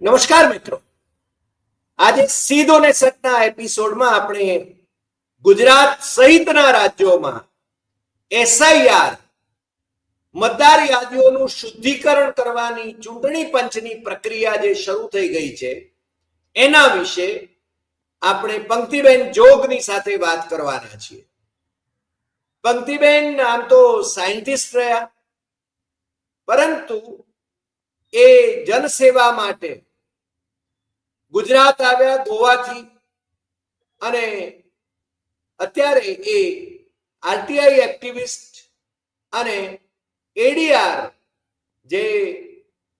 નમસ્કાર મિત્રો. આજે સીધો ને સટના એપિસોડમાં આપણે ગુજરાત સહિતના રાજ્યોમાં એસઆઈઆર, મતદાર યાદીઓનું શુદ્ધિકરણ કરવાની ચૂંટણી પંચની પ્રક્રિયા જે શરૂ થઈ ગઈ છે, એના વિશે આપણે પંક્તિબેન જોગની સાથે વાત કરવાના છીએ. પંક્તિબેન આમ તો સાયન્ટિસ્ટ રહ્યા, પરંતુ એ જનસેવા માટે ગુજરાત આવ્યા ગોવાથી અને અત્યારે એ આરટીઆઈ એક્ટિવિસ્ટ અને એડીઆર જે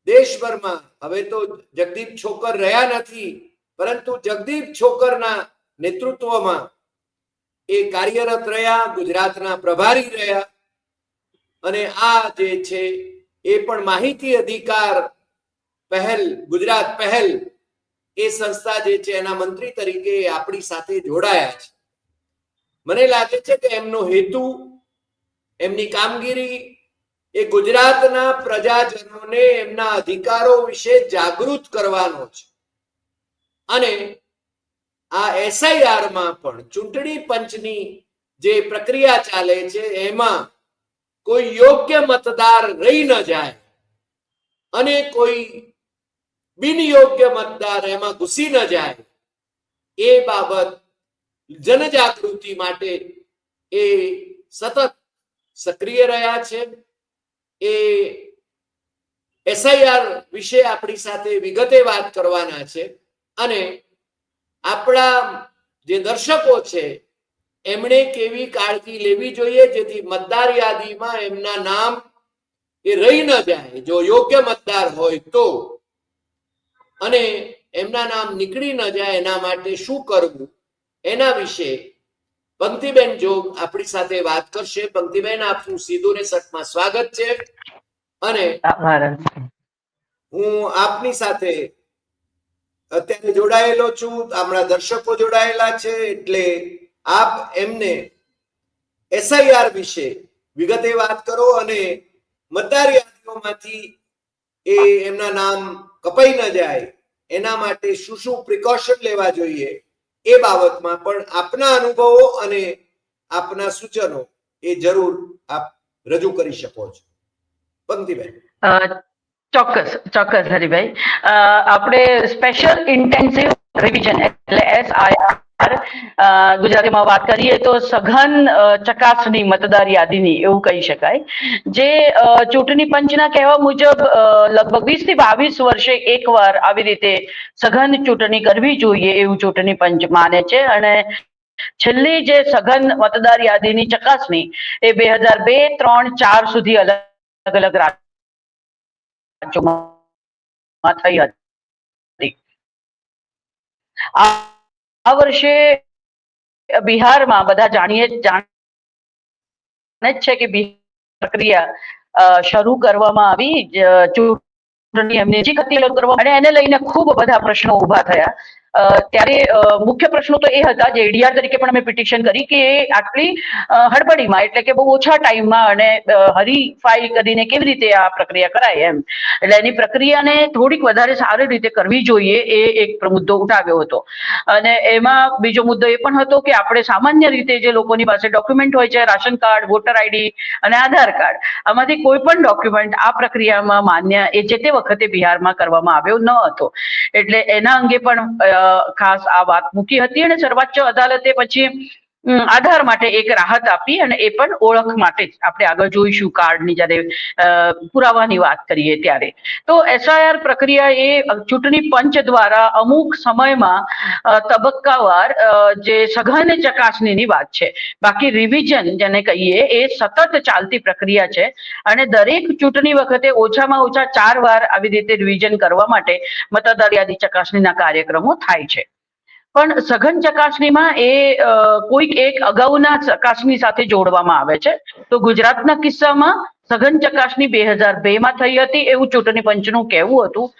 દેશભરમાં, હવે તો જગદીપ છોકર રહ્યા નથી, પરંતુ જગદીપ છોકરના નેતૃત્વમાં એ કાર્યરત રહ્યા, ગુજરાતના પ્રભારી રહ્યા અને આ જે છે એ પણ માહિતી અધિકાર પહેલ, ગુજરાત પહેલ એ સંસ્થા જે છે, એના મંત્રી તરીકે આપણી સાથે જોડાયા છે. મને લાગે છે કે એમનો હેતુ, એમની કામગીરી એ ગુજરાતના પ્રજાજનોને એમના અધિકારો વિશે જાગૃત કરવાનો છે. અને આ એસઆઈઆરમાં પણ ચૂંટણી પંચની જે પ્રક્રિયા ચાલે છે, એમાં કોઈ યોગ્ય મતદાર રહી ન જાય અને કોઈ બિનયોગ્ય મતદાર એમાં ઘૂસી ન જાય. એ બાબત જનજાગૃતિ માટે એ સતત સક્રિય રહ્યા છે. એ એસઆઈઆર વિશે આપણી સાથે વિગતે વાત કરવાના છે અને આપણા જે દર્શકો છે, એમણે કેવી કાળજી લેવી જોઈએ જેથી મતદાર યાદીમાં એમના નામ એ રહી ન જાય. જો યોગ્ય મતદાર હોય તો અને એમના નામ નીકળી ન જાય એના માટે શું કરવું? એના વિશે પંક્તિબેન જોગ આપણી સાથે વાત કરશે. પંક્તિબેન આપનું સીધું ને સટમાં સ્વાગત છે. અને હું આપની સાથે અત્યારે જોડાયેલો છું. આપણા દર્શકો જોડાયેલા છે એટલે આપ એમને એસઆઈઆર વિશે વિગતે વાત કરો અને મતદાર યાદીઓમાંથી એ એમના નામ કપાઈ ન જાય. એના માટે શું શું પ્રિકોશન લેવા જોઈએ એ બાબતમાં પણ આપના અનુભવો અને આપના સૂચનો એ જરૂર આપ રજૂ કરી શકો છો. પંક્તિબેન. ચોક્કસ ચોક્કસ હરિભાઈ. આપણે સ્પેશિયલ ઇન્ટેન્સિવ રિવિઝન એટલે એસઆઈઆર ગુજરાતીમાં વાત કરીએ તો સઘન ચકાસણી મતદાર યાદીની, એવું કહી શકાય. જે ચૂંટણી પંચના કહેવા મુજબ લગભગ વીસથી બાવીસ વર્ષે એકવાર આવી રીતે સઘન ચૂંટણી કરવી જોઈએ એવું ચૂંટણી પંચ માને છે. અને છેલ્લી જે સઘન મતદાર યાદીની ચકાસણી એ બે હજાર બે, ત્રણ, ચાર સુધી અલગ અલગ રાજ્યોમાં થઈ હતી. આ વર્ષે બિહારમાં બધા જાણીએ જાણે જ છે કે બિહાર પ્રક્રિયા શરૂ કરવામાં આવી. ચૂંટણી એમની શરૂ કરવામાં અને એને લઈને ખૂબ બધા પ્રશ્નો ઊભા થયા. ત્યારે મુખ્ય પ્રશ્નો તો એ હતા જે એડીઆર તરીકે પણ અમે પિટિશન કરી કે આટલી હડબડીમાં, એટલે કે બહુ ઓછા ટાઈમમાં અને હરીફાઈ કરીને કેવી રીતે આ પ્રક્રિયા કરાય એમ. એટલે એની પ્રક્રિયાને થોડીક વધારે સારી રીતે કરવી જોઈએ એ એક મુદ્દો ઉઠાવ્યો હતો. અને એમાં બીજો મુદ્દો એ પણ હતો કે આપણે સામાન્ય રીતે જે લોકોની પાસે ડોક્યુમેન્ટ હોય છે, રાશન કાર્ડ, વોટર આઈડી અને આધાર કાર્ડ, આમાંથી કોઈ પણ ડોક્યુમેન્ટ આ પ્રક્રિયામાં માન્ય એ જે તે વખતે બિહારમાં કરવામાં આવ્યો ન હતો. એટલે એના અંગે પણ ખાસ આ વાત મૂકી હતી અને સર્વોચ્ચ અદાલતે પછી આધાર માટે એક રાહત આપી અને એ પણ ઓળખ માટે જ. આપણે આગળ જોઈશું કાર્ડની જ્યારે પુરાવાની વાત કરીએ ત્યારે. તો એસઆઈઆર પ્રક્રિયા એ ચૂંટણી પંચ દ્વારા અમુક સમયમાં તબક્કાવાર જે સઘન ચકાસણીની વાત છે. બાકી રિવિઝન જેને કહીએ એ સતત ચાલતી પ્રક્રિયા છે અને દરેક ચૂંટણી વખતે ઓછામાં ઓછા ચાર વાર આવી રીતે રિવિઝન કરવા માટે મતદાર યાદી ચકાસણીના કાર્યક્રમો થાય છે. પણ સઘન ચકાસણીમાં એ કોઈક એક અગાઉના ચકાસણી સાથે જોડવામાં આવે છે. તો ગુજરાતના કિસ્સામાં સઘન ચકાસણી બે હજાર બે માં થઈ હતી એવું ચૂંટણી પંચનું કહેવું હતું.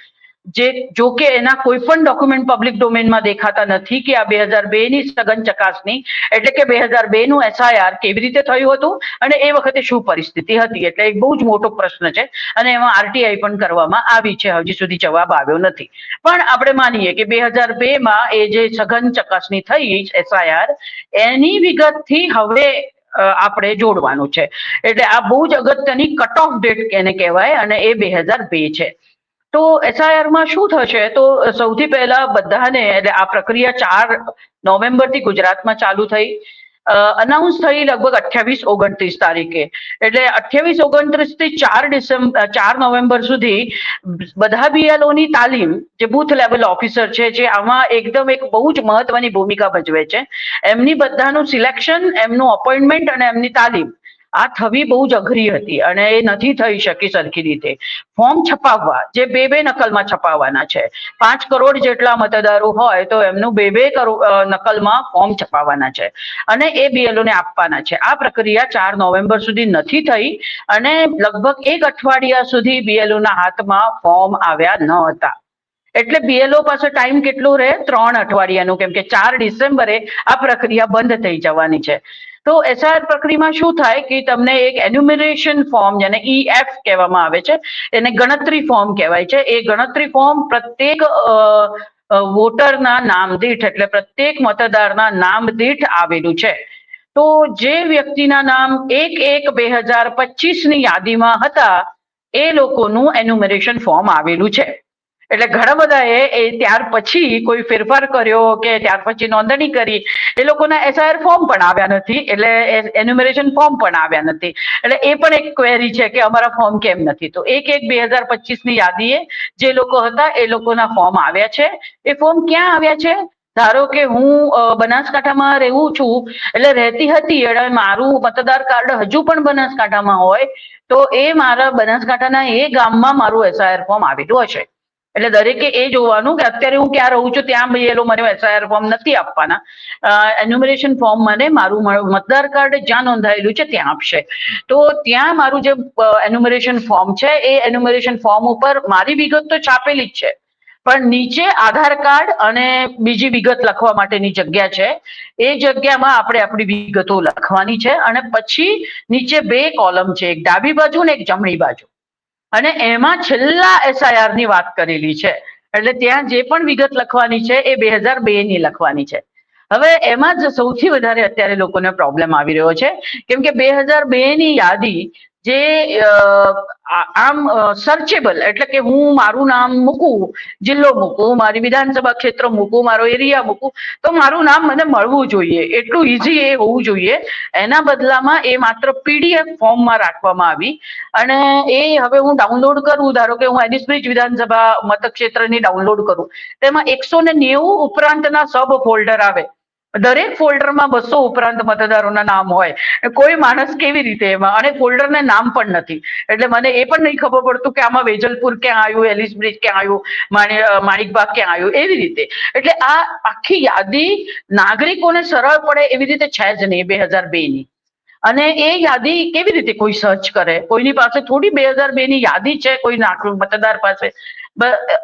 જે જો કે એના કોઈ પણ ડોક્યુમેન્ટ પબ્લિક ડોમેનમાં દેખાતા નથી કે આ બે હજાર બે ની સઘન ચકાસણી એટલે કે બે હજાર બે નું એસઆઈઆર કેવી રીતે થયું હતું અને એ વખતે શું પરિસ્થિતિ હતી એટલે એક બહુ જ મોટો પ્રશ્ન છે અને એમાં આરટીઆઈ પણ કરવામાં આવી છે. હજી સુધી જવાબ આવ્યો નથી. પણ આપણે માનીએ કે બે હજાર બે માં એ જે સઘન ચકાસણી થઈ એસઆઈઆર એની વિગતથી હવે આપણે જોડવાનું છે. એટલે આ બહુ જ અગત્યની કટ ઓફ ડેટ એને કહેવાય અને એ બે હજાર બે છે. તો એસઆઈઆરમાં શું થશે? તો સૌથી પહેલા બધાને, એટલે આ પ્રક્રિયા ચાર નવેમ્બરથી ગુજરાતમાં ચાલુ થઈ. અનાઉન્સ થઈ લગભગ અઠ્યાવીસ ઓગણત્રીસ તારીખે. એટલે અઠ્યાવીસ ઓગણત્રીસથી ચાર ડિસેમ્બર ચાર નવેમ્બર સુધી બધા બીએલઓની તાલીમ, જે બુથ લેવલ ઓફિસર છે, જે આમાં એકદમ એક બહુ જ મહત્વની ભૂમિકા ભજવે છે, એમની બધાનું સિલેક્શન, એમનું અપોઇન્ટમેન્ટ અને એમની તાલીમ. આ થવી બહુ જ અઘરી હતી અને એ નથી થઈ શકી સરખી રીતે. ફોર્મ છપાવવા, જે બે બે નકલમાં છપાવવાના છે. પાંચ કરોડ જેટલા મતદારો હોય તો એમનું બે બે નકલમાં ફોર્મ છપાવવાના છે. અને એ બીએલઓને આપવાના છે. આ પ્રક્રિયા ચાર નવેમ્બર સુધી નથી થઈ અને લગભગ એક અઠવાડિયા સુધી બીએલઓના હાથમાં ફોર્મ આવ્યા ન હતા. એટલે બીએલઓ પાસે ટાઈમ કેટલો રહે? ત્રણ અઠવાડિયાનું, કેમ કે ચાર ડિસેમ્બરે આ પ્રક્રિયા બંધ થઈ જવાની છે. તો એસઆર પ્રક્રિયામાં શું થાય કે તમને એક એન્યુમરેશન ફોર્મ જેને ઈએફ કહેવામાં આવે છે, એને ગણતરી ફોર્મ કહેવાય છે. એ ગણતરી ફોર્મ પ્રત્યેક વોટરના નામ દીઠ એટલે પ્રત્યેક મતદારના નામ દીઠ આવેલું છે. તો જે વ્યક્તિના નામ એક એક બે હજાર પચીસની યાદીમાં હતા, એ લોકોનું એન્યુમરેશન ફોર્મ આવેલું છે. એટલે ઘણા બધાએ એ ત્યાર પછી કોઈ ફેરફાર કર્યો કે ત્યાર પછી નોંધણી કરી, એ લોકોના એસઆઈઆર ફોર્મ પણ આવ્યા નથી, એટલે એન્યુમરેશન ફોર્મ પણ આવ્યા નથી. એટલે એ પણ એક ક્વેરી છે કે અમારા ફોર્મ કેમ નથી. તો એક એક બે હજાર પચીસની યાદીએ જે લોકો હતા, એ લોકોના ફોર્મ આવ્યા છે. એ ફોર્મ ક્યાં આવ્યા છે? ધારો કે હું બનાસકાંઠામાં રહેવું છું, એટલે રહેતી હતી, એટલે મારું મતદાર કાર્ડ હજુ પણ બનાસકાંઠામાં હોય, તો એ મારા બનાસકાંઠાના એ ગામમાં મારું એસઆઈઆર ફોર્મ આવેલું હશે. એટલે દરેકે એ જોવાનું કે અત્યારે હું ક્યાં રહું છું, ત્યાં એ લોકો મને એસઆઈઆર ફોર્મ નથી આપવાના. એન્યુમરેશન ફોર્મ મને મારું મતદાર કાર્ડ જ્યાં નોંધાયેલું છે ત્યાં આપશે. તો ત્યાં મારું જે એન્યુમરેશન ફોર્મ છે, એ એન્યુમરેશન ફોર્મ ઉપર મારી વિગત તો છાપેલી જ છે. પણ નીચે આધાર કાર્ડ અને બીજી વિગત લખવા માટેની જગ્યા છે. એ જગ્યામાં આપણે આપણી વિગતો લખવાની છે અને પછી નીચે બે કોલમ છે, એક ડાબી બાજુ ને એક જમણી બાજુ. અને એમાં છેલ્લા એસઆઈઆરની વાત કરેલી છે. એટલે ત્યાં જે પણ વિગત લખવાની છે એ બે હજાર બે ની લખવાની છે. હવે એમાં જ સૌથી વધારે અત્યારે લોકોને પ્રોબ્લેમ આવી રહ્યો છે. કેમ કે બે હજાર બે ની યાદી જે આમ સર્ચેબલ એટલે કે હું મારું નામ મૂકું, જિલ્લો મૂકું, મારી વિધાનસભા ક્ષેત્ર મૂકું, મારો એરિયા મૂકું, તો મારું નામ મને મળવું જોઈએ. એટલું ઇઝી એ હોવું જોઈએ. એના બદલામાં એ માત્ર પીડીએફ ફોર્મમાં રાખવામાં આવી. અને એ હવે હું ડાઉનલોડ કરું, ધારો કે હું એનિસ્બ્રિજ વિધાનસભા મતક્ષેત્રની ડાઉનલોડ કરું. તેમાં એકસો ને નેવું ઉપરાંતના સબ ફોલ્ડર આવે. દરેક ફોલ્ડરમાં બસો ઉપરાંત મતદારોના નામ હોય. કોઈ માણસ કેવી રીતે એમાં? અને ફોલ્ડરને નામ પણ નથી. એટલે મને એ પણ નહીં ખબર પડતું કે આમાં વેજલપુર ક્યાં આવ્યું, એલિસ બ્રિજ ક્યાં આવ્યું માણિકબાગ ક્યાં આવ્યું, એવી રીતે. એટલે આ આખી યાદી નાગરિકોને સરળ પડે એવી રીતે છે જ નહીં બે હજાર બે ની અને એ યાદી કેવી રીતે કોઈ સર્ચ કરે? કોઈની પાસે થોડી બે હજાર બે ની યાદી છે કોઈ નાગરિક મતદાર પાસે?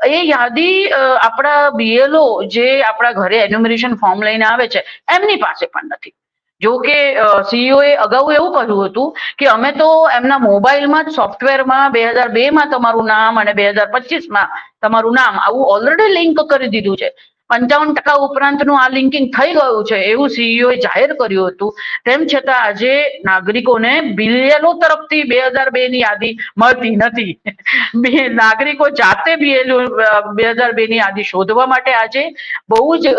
એ યાદી આપણા બીએલઓ જે આપણા ઘરે એન્યુમરેશન ફોર્મ લઈને આવે છે, એમની પાસે પણ નથી. જો કે સીઈઓ એ અગાઉ એવું કહ્યું હતું કે અમે તો એમના મોબાઈલમાં જ સોફ્ટવેરમાં બે હજાર બે માં તમારું નામ અને બે હજાર પચીસમાં તમારું નામ આવું ઓલરેડી લિંક કરી દીધું છે. પંચાવન ટકા ઉપરાંતનું આ લિંકિંગ થઈ ગયું છે, એવું સીઈઓ એ જાહેર કર્યું હતું. તેમ છતાં આજે નાગરિકોને બીએલઓ તરફથી બે હજાર બે ની યાદી મળતી નથી. નાગરિકો જાતે બીએલઓ, બે હજાર બે ની યાદી શોધવા માટે આજે બહુ જ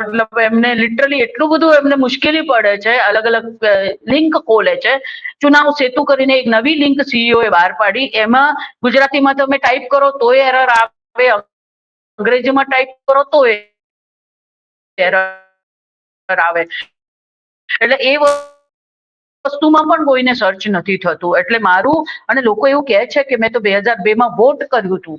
મતલબ એમને લિટરલી એટલું બધું એમને મુશ્કેલી પડે છે, અલગ અલગ લિંક ખોલે છે. ચુનાવ સેતુ કરીને એક નવી લિંક સીઈઓ એ બહાર પાડી. એમાં ગુજરાતીમાં તમે ટાઈપ કરો તોય એરર આવે અંગ્રેજીમાં ટાઈપ કરો તો એરર આવે. એટલે એ વસ્તુમાં પણ કોઈને સર્ચ નથી થતું. એટલે મારું અને લોકો એવું કહે છે કે મેં તો બે હજાર બે માં વોટ કર્યું હતું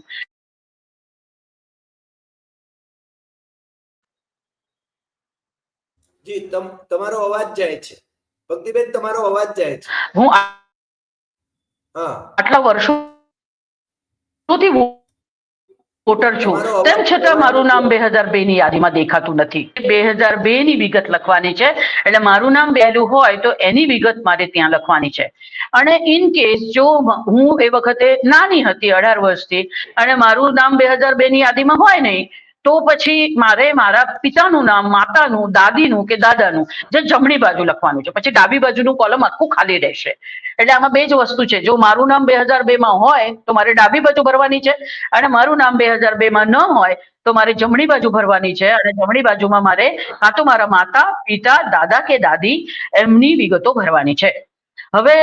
જી તમારો અવાજ જાય છે. ભક્તિબેન તમારો અવાજ જાય છે. હું આટલા વર્ષોથી વોટર છું. તેમ છતાં મારું નામ બે હજાર બે ની યાદીમાં દેખાતું નથી. બે હજાર બે ની વિગત લખવાની છે. એટલે મારું નામ બેલું હોય તો એની વિગત મારે ત્યાં લખવાની છે. અને ઇન કેસ જો હું એ વખતે નાની હતી અઢાર વર્ષથી અને મારું નામ બે હજાર બે ની યાદીમાં હોય નહીં તો પછી મારે મારા પિતાનું નામ, માતાનું, દાદીનું કે દાદાનું જે જમણી બાજુ લખવાનું છે. પછી ડાબી બાજુનું કોલમ આખું ખાલી રહેશે. એટલે આમાં બે જ વસ્તુ છે. જો મારું નામ બે હજાર બે માં હોય, તો મારે ડાબી બાજુ ભરવાની છે. અને મારું નામ બે હજાર બે માં ન હોય, તો મારે જમણી બાજુ ભરવાની છે. અને જમણી બાજુમાં મારે કાં તો મારા માતા, પિતા, દાદા કે દાદી એમની વિગતો ભરવાની છે. હવે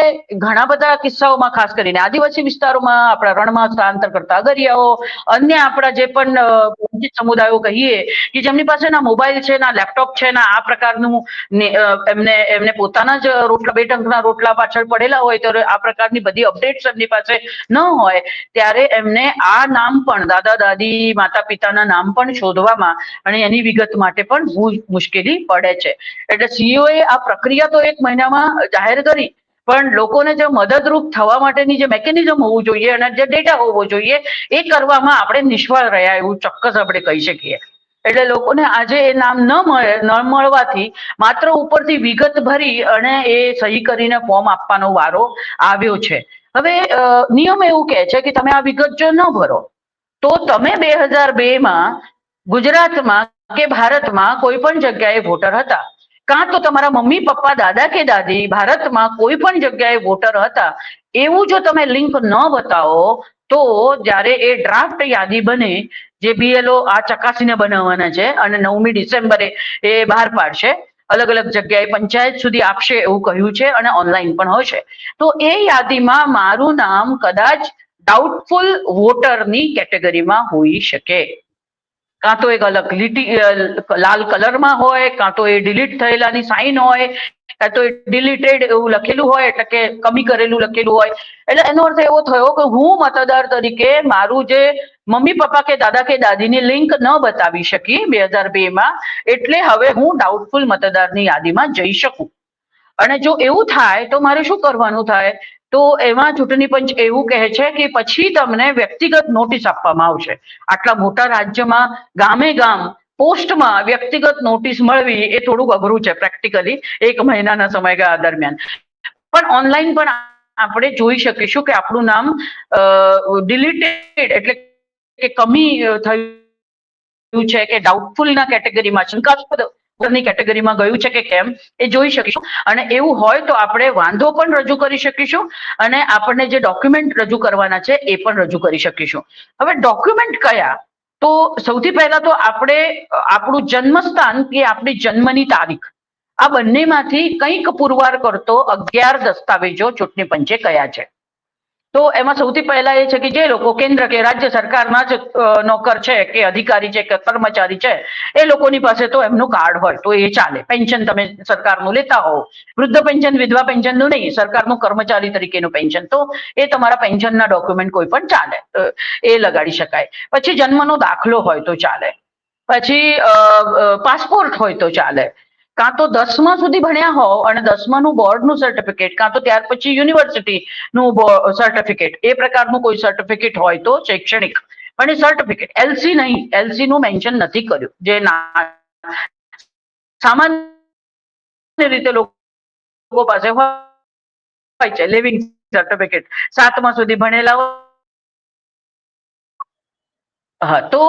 ઘણા બધા કિસ્સાઓમાં ખાસ કરીને આદિવાસી વિસ્તારોમાં આપણા રણમાં સ્થળાંતર કરતા અગરિયાઓ, અન્ય આપણા જે પણ વંચિત સમુદાયો કહીએ કે જેમની પાસે ના મોબાઈલ છે, ના લેપટોપ છે, ના આ પ્રકારનું એમને એમને પોતાના જ રોટલા, બે ટંકના રોટલા પાછળ પડેલા હોય તો આ પ્રકારની બધી અપડેટ્સ એમની પાસે ન હોય ત્યારે એમને આ નામ પણ દાદા, દાદી માતા પિતાના નામ પણ શોધવામાં અને એની વિગત માટે પણ મુશ્કેલી પડે છે. એટલે સીઈઓએ આ પ્રક્રિયા તો એક મહિનામાં જાહેર કરી પણ લોકોને જે મદદરૂપ થવા માટેની જે મેકેનિઝમ હોવું જોઈએ અને જે ડેટા હોવો જોઈએ, એ કરવામાં આપણે નિષ્ફળ રહ્યા એવું ચોક્કસ આપણે કહી શકીએ. એટલે લોકોને આજે એ નામ ન મળે ન મળવાથી માત્ર ઉપરથી વિગત ભરી અને એ સહી કરીને ફોર્મ આપવાનો વારો આવ્યો છે. હવે નિયમ એવું કહે છે કે તમે આ વિગત જો ન ભરો, તો તમે બે હજાર બે માં ગુજરાતમાં કે ભારતમાં કોઈ પણ જગ્યાએ વોટર હતા. કાં તો તમારા મમ્મી, પપ્પા, દાદા કે દાદી ભારતમાં કોઈ પણ જગ્યાએ વોટર હતા, એવું જો તમે લિંક ન બતાવો, તો જ્યારે એ ડ્રાફ્ટ યાદી બને, જે બીએલઓ આ ચકાસીને બનાવવાના છે અને નવમી ડિસેમ્બરે એ બહાર પાડશે, અલગ અલગ જગ્યાએ પંચાયત સુધી આપશે એવું કહ્યું છે અને ઓનલાઈન પણ હશે તો એ યાદીમાં મારું નામ કદાચ ડાઉટફુલ વોટરની કેટેગરીમાં હોઈ શકે. કાં તો એક અલગ લીટી લાલ કલરમાં હોય, કાં તો એ ડિલીટ થયેલાની સાઇન હોય, કાં તો એ ડિલીટેડ એવું લખેલું હોય, એટલે કે કમી કરેલું લખેલું હોય. એટલે એનો અર્થ એવો થયો કે હું મતદાર તરીકે મારું જે મમ્મી પપ્પા કે દાદા કે દાદીની લિંક ન બતાવી શકી બે હજાર બે માં, એટલે હવે હું ડાઉટફુલ મતદારની યાદીમાં જઈ શકું. અને જો એવું થાય તો મારે શું કરવાનું થાય? તો એમાં ચૂંટણી પંચ એવું કહે છે કે પછી તમને વ્યક્તિગત નોટિસ આપવામાં આવશે. આટલા મોટા રાજ્યમાં ગામે ગામ પોસ્ટમાં વ્યક્તિગત નોટિસ મળવી એ થોડુંક અઘરું છે પ્રેક્ટિકલી એક મહિનાના સમયગાળા દરમિયાન. પણ ઓનલાઈન પણ આપણે જોઈ શકીશું કે આપણું નામ ડિલીટેડ એટલે કે કમી થયું છે કે ડાઉટફુલ ના કેટેગરીમાં શંકાસ્પદ ની કેટેગરીમાં ગયું છે કે કેમ એ જોઈ શકીશું. અને એવું હોય તો આપણે વાંધો પણ રજૂ કરી શકીશું અને આપણને જે ડોક્યુમેન્ટ રજૂ કરવાના છે એ પણ રજૂ કરી શકીશું. હવે ડોક્યુમેન્ટ કયા? તો સૌથી પહેલા તો આપણે આપણું જન્મસ્થાન કે આપણી જન્મની તારીખ. આ બંનેમાંથી કંઈક પુરવાર કરતો અગિયાર દસ્તાવેજો ચૂંટણી પંચે કયા છે. તો એમાં સૌથી પહેલા એ છે કે જે લોકો કેન્દ્ર કે રાજ્ય સરકારના જ નોકર છે કે અધિકારી છે કે કર્મચારી છે, એ લોકોની પાસે તો એમનું કાર્ડ હોય તો એ ચાલે. પેન્શન તમે સરકારનું લેતા હોવ. વૃદ્ધ પેન્શન, વિધવા પેન્શનનું નહીં, સરકારનું કર્મચારી તરીકેનું પેન્શન. તો એ તમારા પેન્શનના ડોક્યુમેન્ટ કોઈ પણ ચાલે. એ લગાડી શકાય. પછી જન્મનો દાખલો હોય તો ચાલે. પછી પાસપોર્ટ હોય તો ચાલે. કાં તો દસમા સુધી ભણ્યા હોવ અને દસમાનું બોર્ડનું સર્ટિફિકેટ કાં તો ત્યાર પછી યુનિવર્સિટીનું સર્ટિફિકેટ એ પ્રકારનું કોઈ સર્ટિફિકેટ હોય તો શૈક્ષણિક. પણ એ સર્ટિફિકેટ એલસી નહીં એલસી નું મેન્શન નથી કર્યું. જે સામાન્ય રીતે લોકો પાસે હોય છે લિવિંગ સર્ટિફિકેટ સાતમા સુધી ભણેલા હોય હા, તો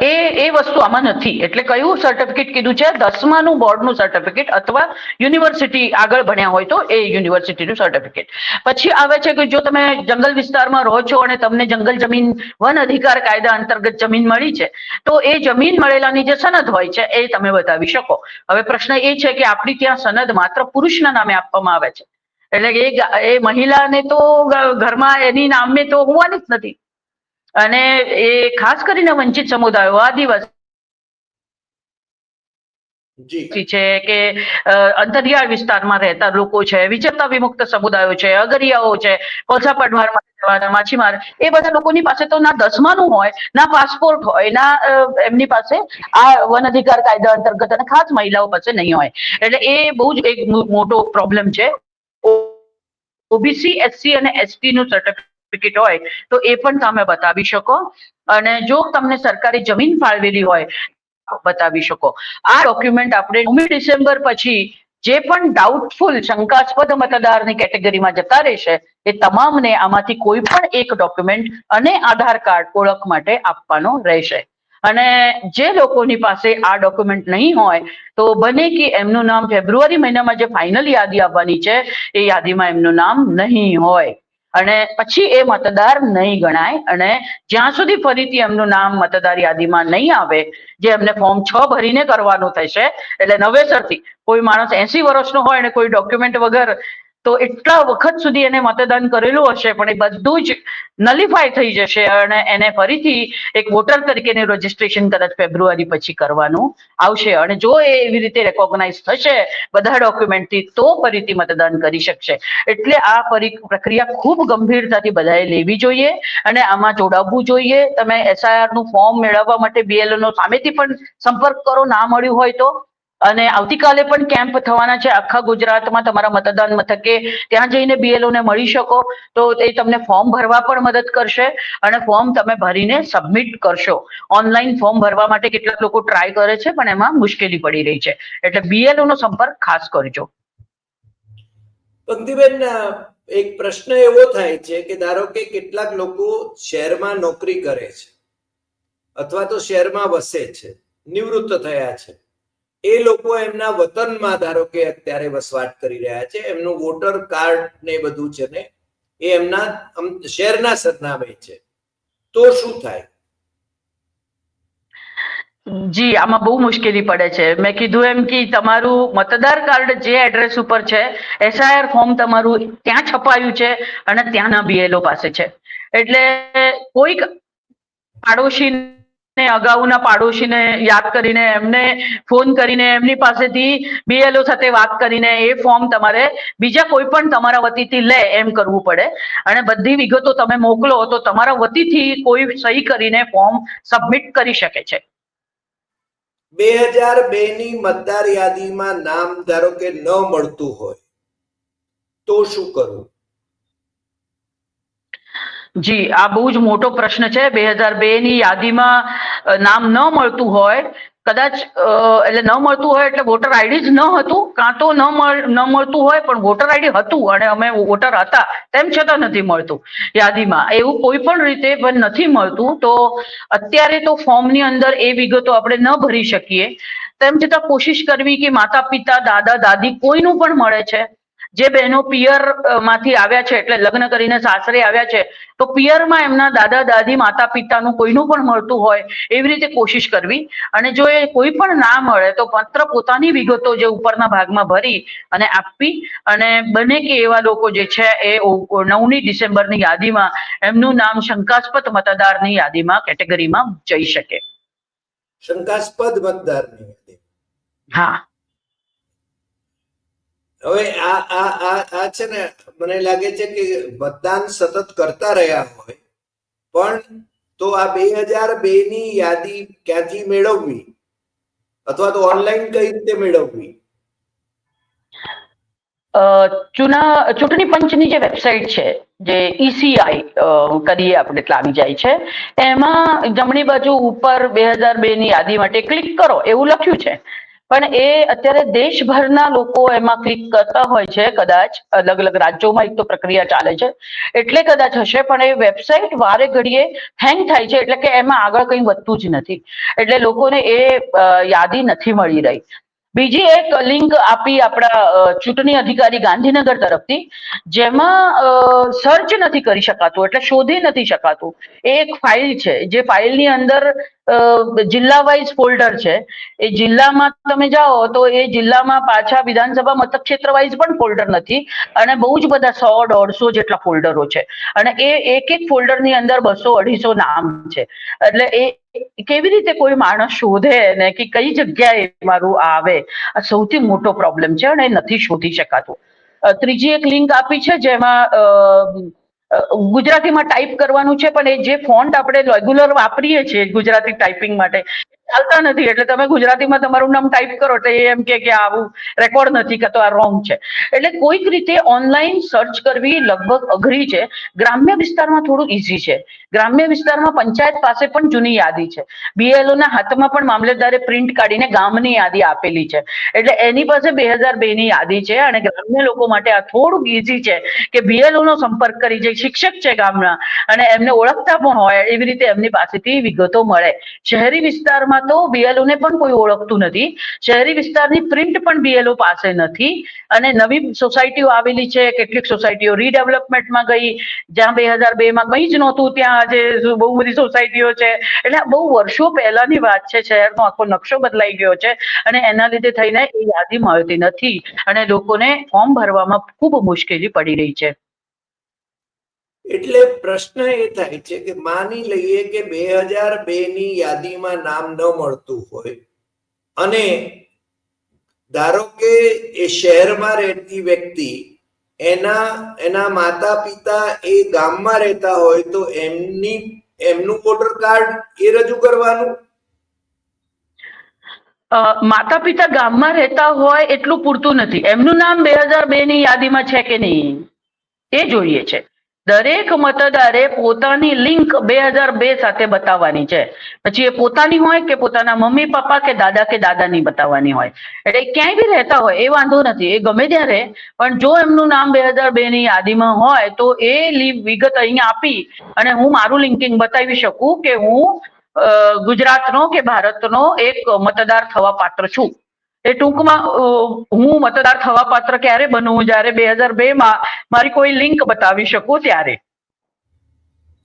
એ એ વસ્તુ આમાં નથી. એટલે કયું સર્ટિફિકેટ કીધું છે? દસમાનું બોર્ડનું સર્ટિફિકેટ અથવા યુનિવર્સિટી આગળ ભણ્યા હોય તો એ યુનિવર્સિટીનું સર્ટિફિકેટ પછી આવે છે કે જો તમે જંગલ વિસ્તારમાં રહો છો અને તમને જંગલ જમીન વન અધિકાર કાયદા અંતર્ગત જમીન મળી છે, તો એ જમીન મળેલાની જે સનદ હોય છે, એ તમે બતાવી શકો. હવે પ્રશ્ન એ છે કે આપણી ત્યાં સનદ માત્ર પુરુષના નામે આપવામાં આવે છે. એટલે એ એ મહિલાને તો ઘરમાં એની નામે તો હોવાની જ નથી. અને એ ખાસ કરીને વંચિત સમુદાયો આદિવાસી છે કે અંતરિયાળ વિસ્તારમાં રહેતા લોકો છે વિચરતા વિમુક્ત સમુદાયો છે અગરિયાઓ છે કોલસા પડવારમાં માછીમાર એ બધા લોકોની પાસે તો ના દસમાનું હોય ના પાસપોર્ટ હોય ના એમની પાસે આ વન અધિકાર કાયદા અંતર્ગત અને ખાસ મહિલાઓ પાસે નહીં હોય. એટલે એ બહુ જ એક મોટો પ્રોબ્લેમ છે. ઓબીસી એસસી અને એસટી નું સર્ટિફિકેટ સર્ટિફિકેટ હોય, તો એ પણ તમે બતાવી શકો. અને જો તમને સરકારી જમીન ફાળવેલી હોય, બતાવી શકો. આ ડોક્યુમેન્ટ આપણે નવમી ડિસેમ્બર પછી જે પણ ડાઉટફુલ શંકાસ્પદ મતદારની કેટેગરીમાં જતા રહેશે, એ તમામને આમાંથી કોઈ પણ એક ડોક્યુમેન્ટ અને આધાર કાર્ડ ઓળખ માટે આપવાનો રહેશે. અને જે લોકોની પાસે આ ડોક્યુમેન્ટ નહીં હોય, તો બને કે એમનું નામ ફેબ્રુઆરી મહિનામાં જે ફાઇનલ યાદી આવવાની છે, એ યાદીમાં એમનું નામ નહીં હોય. અને પછી એ મતદાર નહીં ગણાય અને જ્યાં સુધી ફરીથી એમનું નામ મતદાર યાદીમાં નહીં આવે, જે એમને ફોર્મ છ ભરીને કરવાનું થશે, એટલે નવેસરથી કોઈ માણસ એસી વર્ષનો હોય અને કોઈ ડોક્યુમેન્ટ વગર તો એટલા વખત સુધી એને મતદાન કરેલું હશે, પણ એ બધું જ નલિફાય થઈ જશે અને એને ફરીથી એક વોટર તરીકેનું રજીસ્ટ્રેશન કદાચ ફેબ્રુઆરી પછી કરવાનું આવશે. અને જો એ એવી રીતે રેકોગ્નાઇઝ થશે બધા ડોક્યુમેન્ટથી તો ફરીથી મતદાન કરી શકશે. એટલે આ પરી પ્રક્રિયા ખૂબ ગંભીરતાથી બધાએ લેવી જોઈએ અને આમાં જોડાવવું જોઈએ. તમે એસઆઈઆરનું ફોર્મ મેળવવા માટે બીએલઓ નો સામેથી પણ સંપર્ક કરો, ના મળ્યું હોય તો અને આવતીકાલે પણ કેમ્પ થવાના છે આખા ગુજરાતમાં તમારા મતદાન મથકે. ત્યાં જઈને બીએલઓ ને મળી શકો. તો એ તમને ફોર્મ ભરવા પણ મદદ કરશે અને ફોર્મ તમે ભરીને સબમિટ કરશો. ઓનલાઈન ફોર્મ ભરવા માટે કેટલાક લોકો ટ્રાય કરે છે, પણ એમાં મુશ્કેલી પડી રહી છે. એટલે બીએલઓ નો સંપર્ક ખાસ કરજો. પંક્તિબેન, એક પ્રશ્ન એવો થાય છે કે ધારો કે કેટલાક લોકો શહેરમાં નોકરી કરે છે અથવા તો શહેરમાં વસે છે, નિવૃત્ત થયા છે. એ લોકો એમના વતનમાં ધારો કે અત્યારે વસવાટ કરી રહ્યા છે, એમનું વોટર કાર્ડ ને બધું છે ને, એ એમના શહેરના સરનામે છે. તો શું થાય? જી, આમાં બહુ મુશ્કેલી પડે છે. મેં કીધું એમ કે તમારું મતદાર કાર્ડ જે એડ્રેસ ઉપર છે એસઆઈઆર ફોર્મ તમારું ત્યાં છપાયું છે અને ત્યાંના બીએલઓ પાસે છે. એટલે કોઈક પાડોશીને અગાઉના પાડોશીને યાદ કરીને, એમને ફોન કરીને, એમની પાસેથી બીએલઓ સાથે વાત કરીને એ ફોર્મ તમારે બીજા કોઈ પણ તમારા વતીથી લે, એમ કરવું પડે. અને બધી વિગતો તમે મોકલો, તો તમારા વતીથી કોઈ સહી કરીને ફોર્મ સબમિટ કરી શકે છે. બે હજાર બે ની મતદાર યાદીમાં નામ ધારો કે ન મળતું હોય, તો શું કરવું જી, આ બહુ જ મોટો પ્રશ્ન છે. બે હજાર બે ની યાદીમાં નામ ન મળતું હોય, કદાચ એટલે ન મળતું હોય એટલે વોટર આઈડી જ ન હતું. કાં તો ન ન મળતું હોય, પણ વોટર આઈડી હતું અને અમે વોટર હતા. તેમ છતાં નથી મળતું યાદીમાં. એવું કોઈ પણ રીતે પણ નથી મળતું. તો અત્યારે તો ફોર્મની અંદર એ વિગતો આપણે ન ભરી શકીએ. તેમ છતાં કોશિશ કરવી કે માતા પિતા દાદા, દાદી કોઈનું પણ મળે છે. જે બહેનો પિયરમાંથી આવ્યા છે એટલે લગ્ન કરીને સાસરે આવ્યા છે તો પિયરમાં એમના દાદા દાદી માતા પિતાનું કોઈનું પણ મળતું હોય એવી રીતે કોશિશ કરવી. અને જો એ કોઈ પણ ના મળે તો માત્ર પોતાની વિગતો જે ઉપરના ભાગમાં ભરી અને આપવી. અને બને કે એવા લોકો જે છે એ નવમી ડિસેમ્બરની યાદીમાં એમનું નામ શંકાસ્પદ મતદારની યાદીમાં કેટેગરીમાં જઈ શકે. શંકાસ્પદ મતદારની યાદી. હા. હવે આ આ આ આ છે ને મને લાગે છે કે મતદાન સતત કરતા રહ્યા હોય, પણ તો આ બે હજાર બે ની યાદી ક્યાંથી મેળવવી? અથવા તો ઓનલાઈન કઈ રીતે મેળવવી? ચુના, ચૂંટણી પંચની જે વેબસાઇટ છે, જે ઈસીઆઈ કરીએ આપણે લાવી જાય છે, એમાં જમણી બાજુ ઉપર બે હજાર બે ની યાદી માટે ક્લિક કરો, એવું લખ્યું છે. પણ એ અત્યારે દેશભરના લોકો એમાં ક્લિક કરતા હોય છે, કદાચ અલગ અલગ રાજ્યોમાં એક તો પ્રક્રિયા ચાલે છે, એટલે કદાચ હશે, પણ એ વેબસાઇટ વારે ઘડીએ હેંગ થાય છે, એટલે કે એમાં આગળ કંઈ વધતું જ નથી, એટલે લોકોને એ યાદી નથી મળી રહી. બીજી એક લિંક આપી આપણા ચૂંટણી અધિકારી ગાંધીનગર તરફથી, જેમાં સર્ચ નથી કરી શકાતું, એટલે શોધી નથી શકાતું. એ એક ફાઇલ છે, જે ફાઇલની અંદર જિલ્લા વાઇઝ ફોલ્ડર છે. એ જિલ્લામાં તમે જાઓ તો એ જિલ્લામાં પાછા વિધાનસભા મતક્ષેત્ર ક્ષેત્ર વાઇઝ પણ ફોલ્ડર નથી અને બહુ જ બધા સો, દોઢસો જેટલા ફોલ્ડરો છે. અને એ એક એક ફોલ્ડરની અંદર બસો, અઢીસો નામ છે. એટલે એ કેવી રીતે કોઈ માણસ શોધે ને કે કઈ જગ્યાએ મારું આવે? આ સૌથી મોટો પ્રોબ્લેમ છે અને એ નથી શોધી શકાતું. ત્રીજી એક લિંક આપી છે જેમાં ગુજરાતીમાં ટાઈપ કરવાનું છે, પણ એ જે ફોન્ટ આપણે રેગ્યુલર વાપરીએ છીએ ગુજરાતી ટાઈપિંગ માટે ચાલતા નથી. એટલે તમે ગુજરાતીમાં તમારું નામ ટાઈપ કરો એટલે એમ કે આવું રેકોર્ડ નથી કે તો આ રોંગ છે. એટલે કોઈક રીતે ઓનલાઈન સર્ચ કરવી લગભગ અઘરી છે. ગ્રામ્ય વિસ્તારમાં થોડું ઈઝી છે. ગ્રામ્ય વિસ્તારમાં પંચાયત પાસે પણ જૂની યાદી છે. બીએલઓ ના હાથમાં પણ મામલતદારે પ્રિન્ટ કાઢીને ગામની યાદી આપેલી છે. એટલે એની પાસે બે હજાર બે ની યાદી છે અને ગ્રામ્ય લોકો માટે આ થોડુંક ઈઝી છે કે બીએલઓ નો સંપર્ક કરી જે શિક્ષક છે ગામના અને એમને ઓળખતા પણ હોય એવી રીતે એમની પાસેથી વિગતો મળે. શહેરી વિસ્તારમાં તો બીએલઓ ને પણ કોઈ ઓળખતું નથી. શહેરી વિસ્તારની પ્રિન્ટ પણ બીએલઓ પાસે નથી. અને નવી સોસાયટીઓ આવેલી છે, કેટલીક સોસાયટીઓ રીડેવલપમેન્ટમાં ગઈ. જ્યાં બે હજાર બે માં કંઈ જ નહોતું, ત્યાં આજે બહુ બધી સોસાયટીઓ છે. એટલે આ બહુ વર્ષો પહેલાની વાત છે, શહેરનો આખો નકશો બદલાઈ ગયો છે. અને એના લીધે થઈને એ યાદી મળતી નથી. અને લોકોને ફોર્મ ભરવામાં ખૂબ મુશ્કેલી પડી રહી છે. એટલે પ્રશ્ન એ થાય છે કે માની લઈએ કે બે હજાર બે ની યાદીમાં નામ ન મળતું હોય. અને ધારો કે એ શહેરમાં રહેતી વ્યક્તિ એના એના માતા પિતા એ ગામમાં રહેતા હોય તો એમની, એમનું વોટર કાર્ડ એ રજૂ કરવાનું? માતા પિતા ગામમાં રહેતા હોય એટલું પૂરતું નથી. એમનું નામ બે હજાર બે ની યાદીમાં છે કે નહીં? એ જોઈએ છે. દરેક મતદારે પોતાની લિંક બે હજાર બે સાથે બતાવવાની છે. પછી એ પોતાની હોય કે પોતાના મમ્મી, પપ્પા કે દાદા કે દાદાની બતાવવાની હોય. એટલે ક્યાંય બી રહેતા હોય એ વાંધો નથી, એ ગમે ત્યાં રહે. પણ જો એમનું નામ બે હજાર બે ની યાદીમાં હોય તો એ વિગત અહીંયા આપી અને હું મારું લિંકિંગ બતાવી શકું કે હું ગુજરાતનો કે ભારતનો એક મતદાર થવા પાત્ર છું. એ ટૂંકમાં હું મતદાર થવા પાત્ર ક્યારે બનવું? જ્યારે બે હજાર બે માં મારી કોઈ લિંક બતાવી શકું ત્યારે?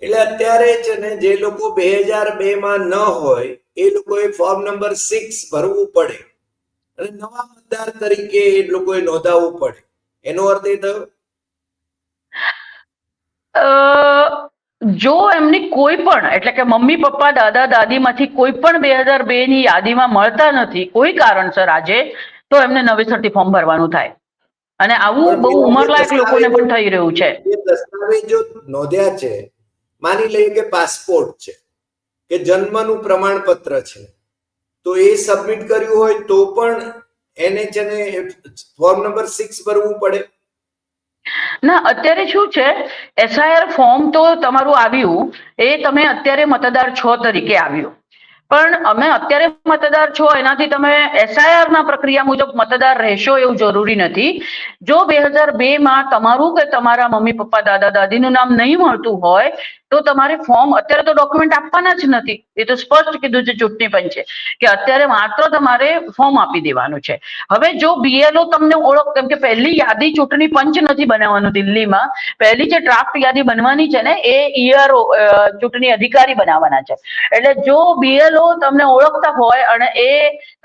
એટલે અત્યારે છે ને જે લોકો બે હજાર બે માં ન હોય એ લોકોએ ફોર્મ નંબર સિક્સ ભરવું પડે. અને નવા મતદાર તરીકે એ લોકોએ નોંધાવવું પડે. એનો અર્થ એ થયો? જો એમની કોઈ પણ એટલે કે મમ્મી પપ્પા દાદા દાદીમાંથી કોઈ પણ બે હજાર બે ની યાદીમાં મળતા નથી કોઈ કારણસર આજે તો એમને નવેસરથી ફોર્મ ભરવાનું થાય. અને આવું બહુ ઉંમરલાયક લોકોને પણ થઈ રહ્યું છે. દસ્તાવેજો નોંધ્યા છે માની લઈએ કે પાસપોર્ટ છે કે જન્મનું પ્રમાણપત્ર છે તો એ સબમિટ કર્યું હોય તો પણ એને છે ને ફોર્મ નંબર સિક્સ ભરવું પડે. ના, અત્યારે શું છે? એસઆઈઆર ફોર્મ તો તમારું આવ્યું, એ તમે અત્યારે મતદાર છો તરીકે આવ્યું. પણ અમે અત્યારે મતદાર છો, એનાથી તમે એસઆઈઆર ના પ્રક્રિયા મુજબ મતદાર રહેશો એવું જરૂરી નથી. જો બે હજાર બે માં તમારું કે તમારા મમ્મી પપ્પા, દાદા, દાદીનું નામ નહીં મળતું હોય તો તમારે ફોર્મ અત્યારે તો ડોક્યુમેન્ટ આપવાના જ નથી. એ તો સ્પષ્ટ કીધું છે, ચૂંટણી પંચે, કે અત્યારે માત્ર તમારે ફોર્મ આપી દેવાનું છે. હવે જો બીએલઓ તમને ઓળખ, કેમ કે પહેલી યાદી ચૂંટણી પંચ નથી બનાવવાનું દિલ્હીમાં. પહેલી જે ડ્રાફ્ટ યાદી બનવાની છે ને, એ ઈઆરઓ ચૂંટણી અધિકારી બનાવવાના છે. એટલે જો બીએલઓ તમને ઓળખતા હોય અને એ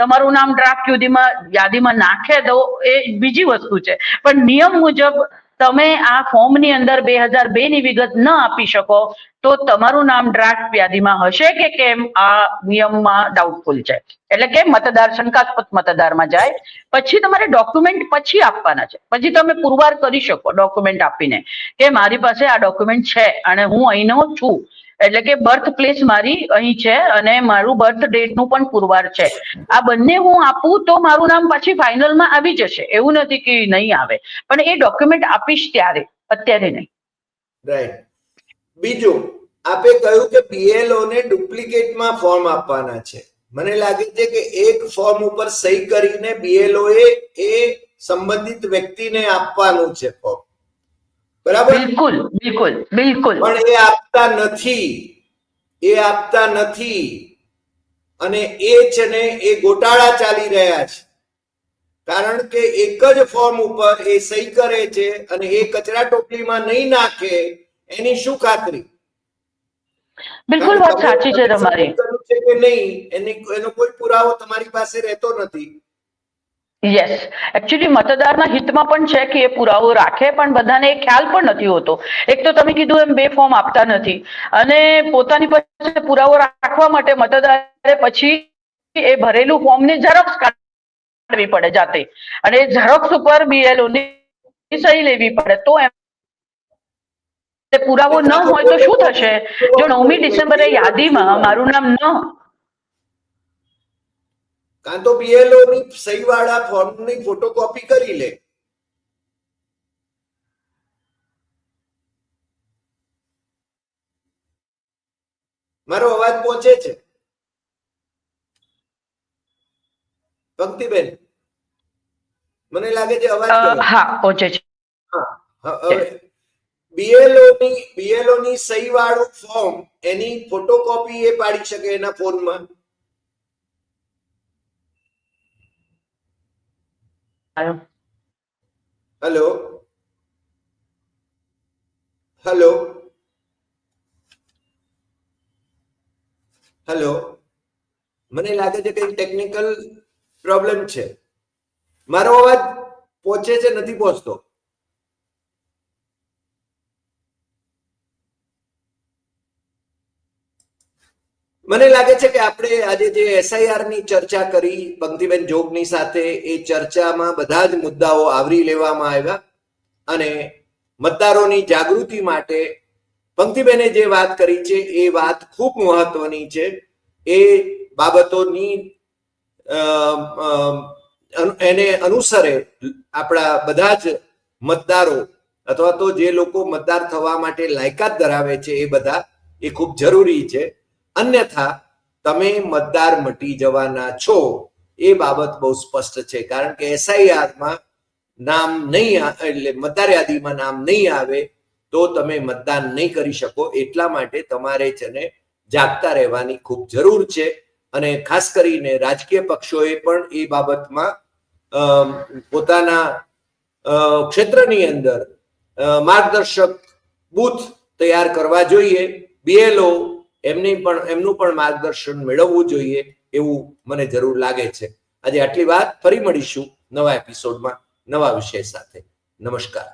તમારું નામ ડ્રાફ્ટ યાદીમાં યાદીમાં નાખે તો એ બીજી વસ્તુ છે. પણ નિયમ મુજબ તમે આ ફોર્મની અંદર બે હજાર બે ની વિગત ન આપી શકો, તો તમારું નામ ડ્રાફ્ટ યાદીમાં હશે કે કેમ? આ નિયમમાં ડાઉટફુલ છે. એટલે કે મતદાર શંકાસ્પદ મતદારમાં જાય, પછી તમારે ડોક્યુમેન્ટ પછી આપવાના છે. પછી તમે પુરવાર કરી શકો ડોક્યુમેન્ટ આપીને કે મારી પાસે આ ડોક્યુમેન્ટ છે અને હું અહીંનો છું. એટલે કે બર્થ પ્લેસ મારી અહીં છે અને મારું બર્થ ડેટનું પણ પુરવાર છે. આ બંને હું આપું તો મારું નામ પછી ફાઇનલમાં આવી જશે. એવું નથી કે નહીં આવે. પણ એ ડોક્યુમેન્ટ આપીશ ત્યારે. અત્યારે નહીં. રાઈટ બીજું, આપે કહ્યું કે બીએલઓ ને ડુપ્લિકેટમાં ફોર્મ આપવાના છે. મને લાગે છે કે એક ફોર્મ ઉપર સહી કરીને બીએલઓ એ સંબંધિત વ્યક્તિને આપવાનું છે ફોર્મ બરાબર? બિલકુલ બિલકુલ બિલકુલ. પણ એ આપતા નથી એ આપતા નથી. અને એ છે ને એ ગોટાળા ચાલી રહ્યા છે. કારણ કે એક જ ફોર્મ ઉપર એ સહી કરે છે અને એ કચરા ટોપલીમાં નહીં નાખે એની શું ખાતરી? બિલકુલ વાત સાચી છે તમારી. કે નહીં એની એનો કોઈ પુરાવો તમારી પાસે રહેતો નથી. યસ એકચ્યુઅલી મતદારના હિતમાં પણ છે કે એ પુરાવો રાખે, પણ બધાને એ ખ્યાલ પણ નથી હોતો. એક તો તમે કીધું એમ, બે ફોર્મ આપતા નથી. અને પોતાની પાસે પુરાવો રાખવા માટે મતદારે પછી એ ભરેલું ફોર્મની ઝેરોક્ષ કાઢવી પડે જાતે. અને એ ઝેરોક્ષ ઉપર BLO ની સહી લેવી પડે. તો એમ પુરાવો ન હોય તો શું થશે? જો નવમી ડિસેમ્બરે યાદીમાં મારું નામ ન કાં તો બીએલઓ ની સહી વાળા ફોર્મની ફોટોકોપી કરી લે. મારો અવાજ પહોંચે છે? પંક્તિબેન મને લાગે છે અવાજ હા પહોંચે છે. બીએલઓ ની બીએલઓ ની સહી વાળું ફોર્મ એની ફોટોકોપી એ પાડી શકે એના ફોનમાં હેલો હેલો હેલો મને લાગે છે કે ટેકનિકલ પ્રોબ્લેમ છે. મારો અવાજ પહોંચે છે, નથી પહોંચતો. મને લાગે છે કે આપણે આજે જે એસઆઈઆરની ચર્ચા કરી, પંક્તિબેન જોગની સાથે એ ચર્ચામાં બધા જ મુદ્દાઓ આવરી લેવામાં આવ્યા અને મતદારોની જાગૃતિ માટે પંક્તિબેને જે વાત કરી છે, એ વાત ખૂબ મહત્વની છે. એ બાબતોની એને અનુસરે આપણા બધા જ મતદારો અથવા તો જે લોકો મતદાર થવા માટે લાયકાત ધરાવે છે એ બધા, એ ખૂબ જરૂરી છે. અન્યથા તમે મતદાર મટી જવાના છો. એ બાબત બહુ સ્પષ્ટ છે. કારણ કે એસઆઈઆરમાં નામ નહીં એટલે મતદાર યાદીમાં નામ નહીં આવે તો તમે મતદાન નહીં કરી શકો. એટલા માટે તમારે છે ને જાગતા રહેવાની ખૂબ જરૂર છે. અને ખાસ કરીને રાજકીય પક્ષોએ પણ એ બાબતમાં પોતાના ક્ષેત્રની અંદર માર્ગદર્શક બૂથ તૈયાર કરવા જોઈએ. બીએલઓ એમની પણ, એમનું પણ માર્ગદર્શન મેળવવું જોઈએ એવું મને જરૂર લાગે છે. આજે આટલી વાત ફરી મળીશું નવા એપિસોડમાં નવા વિષય સાથે. નમસ્કાર.